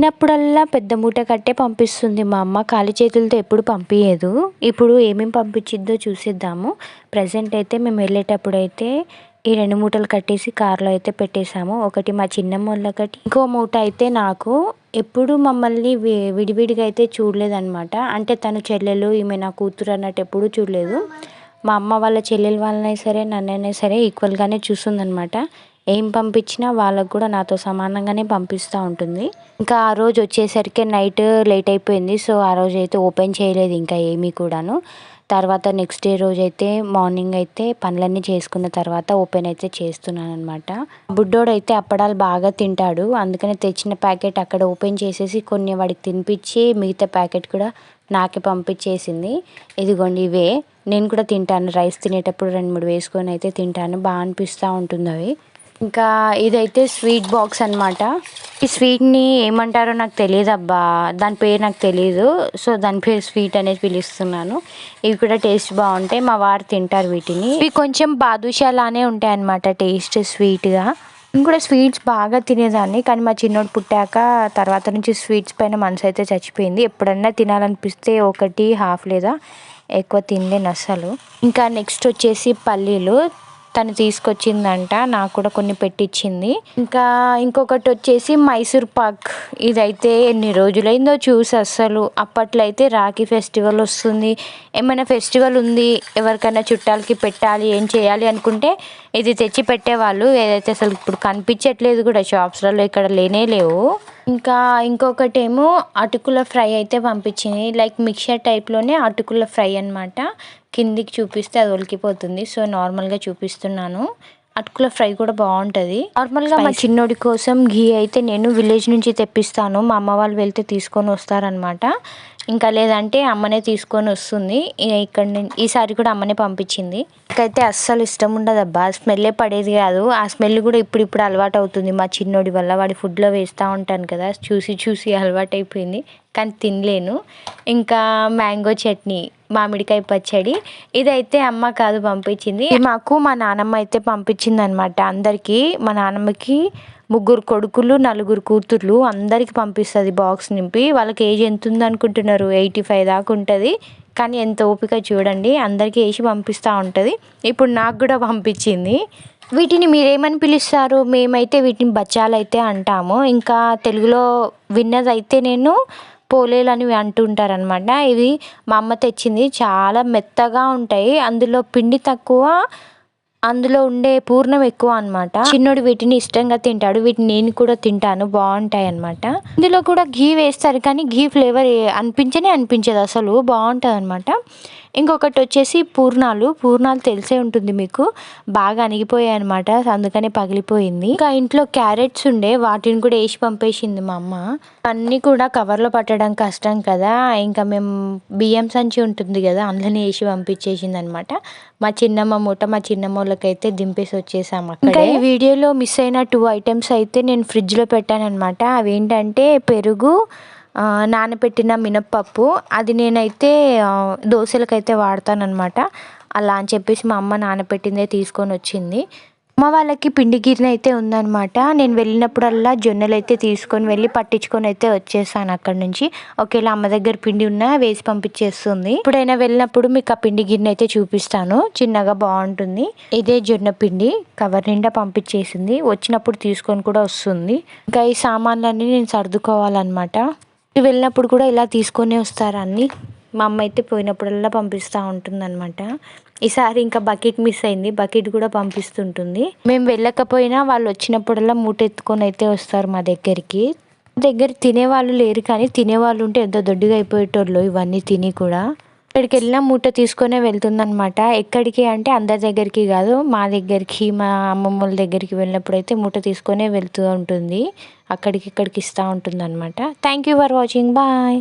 చిన్నప్పుడల్లా పెద్ద మూట కట్టే పంపిస్తుంది మా అమ్మ. ఖాళీ చేతులతో ఎప్పుడు పంపించదు ఇప్పుడు ఏమేమి పంపించిద్దో చూసేద్దాము. ప్రజెంట్ అయితే మేము వెళ్ళేటప్పుడు అయితే ఈ రెండు మూటలు కట్టేసి కార్లో అయితే పెట్టేశాము. ఒకటి మా చిన్నమ్మ వాళ్ళకటి ఇంకో మూట అయితే నాకు. ఎప్పుడు మమ్మల్ని వి- విడివిడిగా అయితే చూడలేదన్నమాట. అంటే తను చెల్లెలు ఈమె నా కూతురు అన్నట్టు ఎప్పుడూ చూడలేదు. మా అమ్మ వాళ్ళ చెల్లెలు వాళ్ళనైనా సరే నన్నైనా సరే ఈక్వల్గానే చూస్తుందన్నమాట. ఏం పంపించినా వాళ్ళకు కూడా నాతో సమానంగానే పంపిస్తూ ఉంటుంది. ఇంకా ఆ రోజు వచ్చేసరికి నైట్ లేట్ అయిపోయింది. సో ఆ రోజు అయితే ఓపెన్ చేయలేదు ఇంకా ఏమీ కూడాను. తర్వాత నెక్స్ట్ డే రోజు అయితే మార్నింగ్ అయితే పనులన్నీ చేసుకున్న తర్వాత ఓపెన్ అయితే చేస్తున్నాను అనమాట బుడ్డోడు అయితే అప్పడాలు బాగా తింటాడు. అందుకనే తెచ్చిన ప్యాకెట్ అక్కడ ఓపెన్ చేసేసి కొన్ని వాడికి తినిపించి మిగతా ప్యాకెట్ కూడా నాకే పంపించేసింది. ఇదిగోండి ఇవే. నేను కూడా తింటాను. రైస్ తినేటప్పుడు రెండు మూడు వేసుకొని అయితే తింటాను. బాగా అనిపిస్తూ ఉంటుంది అవి ఇంకా ఇదైతే స్వీట్ బాక్స్ అనమాట ఈ స్వీట్ని ఏమంటారో నాకు తెలియదు అబ్బా దాని పేరు నాకు తెలియదు సో దాని పేరు స్వీట్ అనేది పిలుస్తున్నాను. ఇవి కూడా టేస్ట్ బాగుంటాయి. మా వారు తింటారు వీటిని. ఇవి కొంచెం బాదుషాలానే ఉంటాయి అనమాట టేస్ట్ స్వీట్గా. నేను కూడా స్వీట్స్ బాగా తినేదాన్ని. కానీ మా చిన్నోడు పుట్టాక తర్వాత నుంచి స్వీట్స్ పైన మనసు అయితే చచ్చిపోయింది. ఎప్పుడన్నా తినాలనిపిస్తే ఒకటి హాఫ్ లేదా ఎక్కువ తినలేను అసలు. ఇంకా నెక్స్ట్ వచ్చేసి పల్లీలు. తను తీసుకొచ్చిందంట నాకు కూడా కొన్ని పెట్టించింది ఇంకా ఇంకొకటి వచ్చేసి మైసూర్ పాక్. ఇదైతే ఎన్ని రోజులైందో చూసి అస్సలు. అప్పట్లో అయితే రాఖీ ఫెస్టివల్ వస్తుంది. ఏమైనా ఫెస్టివల్ ఉంది ఎవరికైనా చుట్టాలకి పెట్టాలి ఏం చేయాలి అనుకుంటే ఇది తెచ్చి పెట్టేవాళ్ళు ఏదైతే అసలు ఇప్పుడు కనిపించట్లేదు కూడా షాప్స్లలో ఇక్కడ లేనే లేవు. ఇంకా ఇంకొకటి ఏమో అటుకుల ఫ్రై అయితే పంపించింది. లైక్ మిక్చర్ టైప్లోనే అటుకుల ఫ్రై అనమాట కిందికి చూపిస్తే అది ఒలికిపోతుంది సో నార్మల్గా చూపిస్తున్నాను. అటుకుల ఫ్రై కూడా బాగుంటుంది. నార్మల్గా మా చిన్నోడి కోసం ఘీ అయితే నేను విలేజ్ నుంచి తెప్పిస్తాను. మా అమ్మ వాళ్ళు వెళ్తే తీసుకొని వస్తారనమాట ఇంకా లేదంటే అమ్మనే తీసుకొని వస్తుంది. ఇక్కడ నుంచి ఈసారి కూడా అమ్మనే పంపించింది. నాకైతే అస్సలు ఇష్టం ఉండదు అబ్బా. స్మెల్లే పడేది కాదు. ఆ స్మెల్ కూడా ఇప్పుడు ఇప్పుడు అలవాటు అవుతుంది మా చిన్నోడి వల్ల. వాడి ఫుడ్లో వేస్తూ ఉంటాను కదా. చూసి చూసి అలవాటు అయిపోయింది. కానీ తినలేను. ఇంకా మ్యాంగో చట్నీ మామిడికాయ పచ్చడి ఇదైతే అమ్మ కాదు పంపించింది. మాకు మా నానమ్మ అయితే పంపించింది అనమాట అందరికీ మా నానమ్మకి ముగ్గురు కొడుకులు నలుగురు కూతుర్లు అందరికి పంపిస్తుంది బాక్స్ నింపి. వాళ్ళకి ఏజ్ ఎంత ఉంది అనుకుంటున్నారు ఎయిటీ ఫైవ్ దాకా ఉంటుంది. కానీ ఎంత ఓపిక చూడండి అందరికీ వేసి పంపిస్తూ ఉంటుంది. ఇప్పుడు నాకు కూడా పంపించింది. వీటిని మీరేమని పిలుస్తారు? మేమైతే వీటిని బచ్చాలైతే అంటాము. ఇంకా తెలుగులో విన్నదైతే నేను పోలేలు అని అంటుంటారనమాట ఇవి మా అమ్మ తెచ్చింది. చాలా మెత్తగా ఉంటాయి. అందులో పిండి తక్కువ అందులో ఉండే పూర్ణం ఎక్కువ అనమాట చిన్నోడు వీటిని ఇష్టంగా తింటాడు. వీటిని నేను కూడా తింటాను. బాగుంటాయి అనమాట ఇందులో కూడా ఘీ వేస్తారు కానీ ఘీ ఫ్లేవర్ అనిపించనే అనిపించదు. అసలు బాగుంటుంది అనమాట ఇంకొకటి వచ్చేసి పూర్ణాలు. పూర్ణాలు తెలిసే ఉంటుంది మీకు. బాగా అణిగిపోయాయి అనమాట అందుకనే పగిలిపోయింది. ఇంకా ఇంట్లో క్యారెట్స్ ఉండే. వాటిని కూడా వేసి పంపేసింది మా అమ్మ. అన్నీ కూడా కవర్లో పట్టడం కష్టం కదా. ఇంకా మేము బియ్యం సంచి ఉంటుంది కదా అందులోనే వేసి పంపించేసింది అనమాట మా చిన్నమ్మ మూట మా చిన్నమ్మ దింపేసి వచ్చేసాము ఇంకా ఈ వీడియోలో మిస్ అయిన టూ ఐటమ్స్ అయితే నేను ఫ్రిడ్జ్లో పెట్టానమాట అవి ఏంటంటే పెరుగు నానబెట్టిన మినప్పప్పు. అది నేనైతే దోశలకైతే వాడతానన్నమాట. అలా అని చెప్పేసి మా అమ్మ నానబెట్టిందే తీసుకొని వచ్చింది. మా వాళ్ళకి పిండి గిన్నె అయితే ఉందన్నమాట. నేను వెళ్ళినప్పుడల్లా జొన్నలు అయితే తీసుకొని వెళ్ళి పట్టించుకొని అయితే వచ్చేసాను అక్కడ నుంచి. ఒకవేళ అమ్మ దగ్గర పిండి ఉన్నా వేసి పంపించేస్తుంది. ఇప్పుడైనా వెళ్ళినప్పుడు మీకు ఆ పిండి గిన్నె అయితే చూపిస్తాను. చిన్నగా బాగుంటుంది. ఇదే జొన్న పిండి కవర్ నిండా పంపించేసింది. వచ్చినప్పుడు తీసుకొని కూడా వస్తుంది. ఇంకా ఈ సామాన్లన్నీ నేను సర్దుకోవాలన్నమాట. వెళ్ళినప్పుడు కూడా ఇలా తీసుకొని వస్తారు అన్ని మా అమ్మ అయితే పోయినప్పుడల్లా పంపిస్తూ ఉంటుందన్నమాట. ఈసారి ఇంకా బకెట్ మిస్ అయింది. బకెట్ కూడా పంపిస్తుంటుంది. మేము వెళ్ళకపోయినా వాళ్ళు వచ్చినప్పుడల్లా మూట ఎత్తుకొని అయితే వస్తారు మా దగ్గరికి. దగ్గర తినేవాళ్ళు లేరు కానీ తినేవాళ్ళు ఉంటే ఎంతో దొడ్డుగా అయిపోయేటోళ్ళు ఇవన్నీ తిని కూడా. ఎక్కడికి వెళ్ళినా మూట తీసుకొనే వెళ్తుందనమాట ఎక్కడికి అంటే అందరి దగ్గరికి కాదు మా దగ్గరికి మా అమ్మమ్మ వాళ్ళ దగ్గరికి వెళ్ళినప్పుడు అయితే మూట తీసుకొనే వెళ్తూ ఉంటుంది. అక్కడికి ఇక్కడికి ఇస్తూ ఉంటుంది అనమాట thank you for watching bye